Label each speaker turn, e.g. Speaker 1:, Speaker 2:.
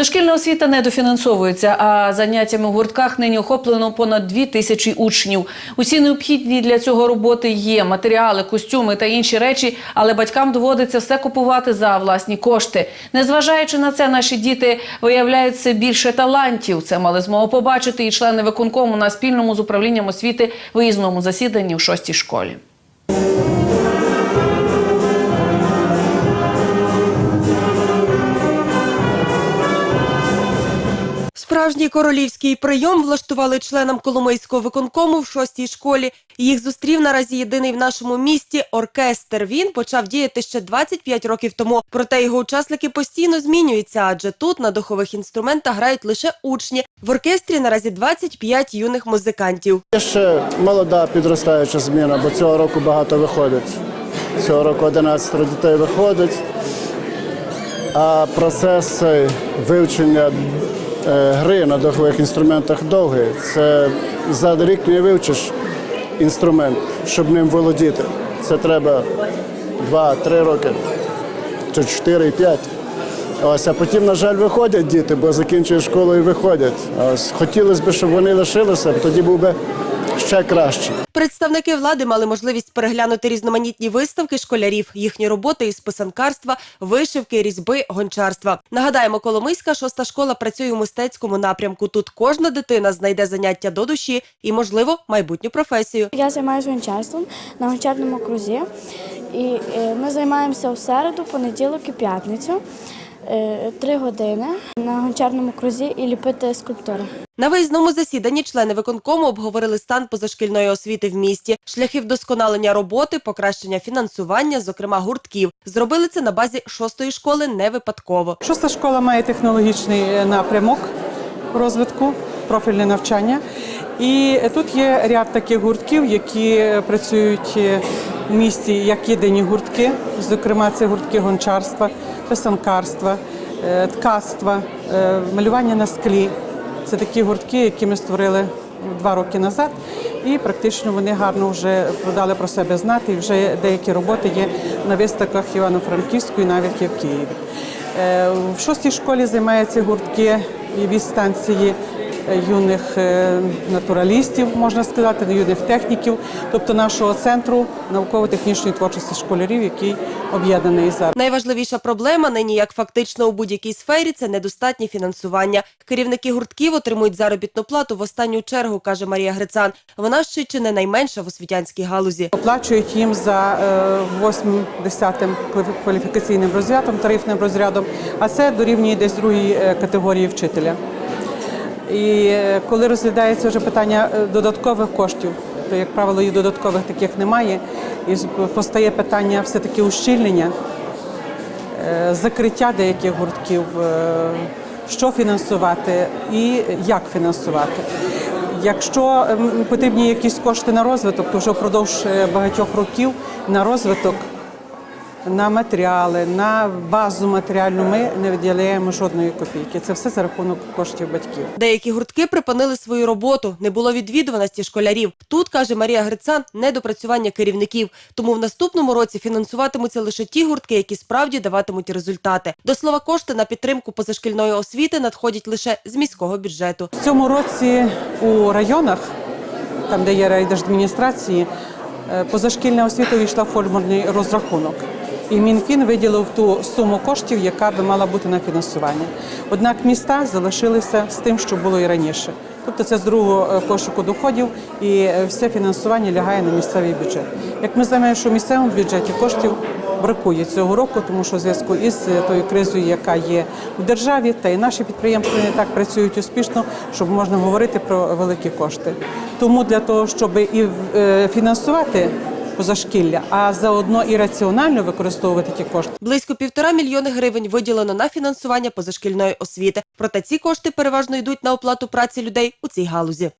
Speaker 1: Дошкільна освіта недофінансовується, а заняттями у гуртках нині охоплено понад дві тисячі учнів. Усі необхідні для цього роботи є матеріали, костюми та інші речі, але батькам доводиться все купувати за власні кошти. Незважаючи на це, наші діти виявляють все більше талантів. Це мали змогу побачити і члени виконкому на спільному з управлінням освіти виїзному засіданні в шостій школі.
Speaker 2: Справжній королівський прийом влаштували членам Коломийського виконкому в шостій школі. Їх зустрів наразі єдиний в нашому місті оркестр. Він почав діяти ще 25 років тому. Проте його учасники постійно змінюються, адже тут на духових інструментах грають лише учні. В оркестрі наразі 25 юних музикантів.
Speaker 3: Є ще молода підростаюча зміна, бо цього року багато виходить. Цього року 11 дітей виходить. А процес вивчення гри на духових інструментах довгий. Це за рік не вивчиш інструмент, щоб ним володіти. Це треба 2-3 роки, чи 4 і 5. Ось, а потім, на жаль, виходять діти, бо закінчують школу і виходять. Ось, хотілося б, щоб вони лишилися, тоді був би ще краще.
Speaker 2: Представники влади мали можливість переглянути різноманітні виставки школярів, їхні роботи із писанкарства, вишивки, різьби, гончарства. Нагадаємо, Коломийська шоста школа працює у мистецькому напрямку. Тут кожна дитина знайде заняття до душі і, можливо, майбутню професію.
Speaker 4: Я займаюся гончарством на гончарному крузі. І е, ми займаємося в середу, понеділок і п'ятницю. Е, Три години на гончарному крузі і ліпити скульптури.
Speaker 2: На виїзному засіданні члени виконкому обговорили стан позашкільної освіти в місті, шляхи вдосконалення роботи, покращення фінансування, зокрема гуртків. Зробили це на базі шостої школи не випадково.
Speaker 5: Шоста школа має технологічний е, напрямок розвитку, профільне навчання. І тут є ряд таких гуртків, які працюють е, в місті як єдині гуртки. Зокрема, це гуртки гончарства, писанкарства, е, ткацтва, е, малювання на склі. Це такі гуртки, які ми створили два роки назад, і практично вони гарно вже продали про себе знати. І вже деякі роботи є на виставках Івано-Франківську і навіть є в Києві. Е, В шостій школі займаються гуртки від станції юних е, натуралістів, можна сказати, юних техніків, тобто нашого центру науково-технічної творчості школярів, який об'єднаний зараз.
Speaker 2: Найважливіша проблема нині, як фактично у будь-якій сфері, це недостатнє фінансування. Керівники гуртків отримують заробітну плату в останню чергу, каже Марія Грицан. Вона ще чи не найменша в освітянській галузі.
Speaker 5: Оплачують їм за 8-10 кваліфікаційним розрядом, тарифним розрядом, а це дорівнює десь другій е, категорії вчителя. І е, коли розглядається вже питання е, додаткових коштів, то, як правило, і додаткових таких немає, і постає питання все-таки ущільнення, е, закриття деяких гуртків, е, що фінансувати і як фінансувати. Якщо потрібні якісь кошти на розвиток, то вже впродовж е, багатьох років на розвиток, на матеріали, на базу матеріальну ми не виділяємо жодної копійки. Це все за рахунок коштів батьків.
Speaker 2: Деякі гуртки припинили свою роботу, не було відвідуваності школярів. Тут каже Марія Грицан, недопрацювання керівників. Тому в наступному році фінансуватимуться лише ті гуртки, які справді даватимуть результати. До слова, кошти на підтримку позашкільної освіти надходять лише з міського бюджету.
Speaker 5: В цьому році у районах, там де є райдержадміністрації, е, позашкільна освіта увійшла в формульний розрахунок. І Мінфін виділив ту суму коштів, яка би мала бути на фінансування. Однак міста залишилися з тим, що було і раніше. Тобто це з другого е, кошику доходів і е, все фінансування лягає на місцевий бюджет. Як ми знаємо, що в місцевому бюджеті коштів бракує цього року, тому що в зв'язку із е, тою кризою, яка є в державі, та й наші підприємства не так працюють успішно, щоб можна говорити про великі кошти. Тому для того, щоб і фінансувати позашкілля, а заодно і раціонально використовувати ті кошти.
Speaker 2: Близько півтора мільйони гривень виділено на фінансування позашкільної освіти. Проте ці кошти переважно йдуть на оплату праці людей у цій галузі.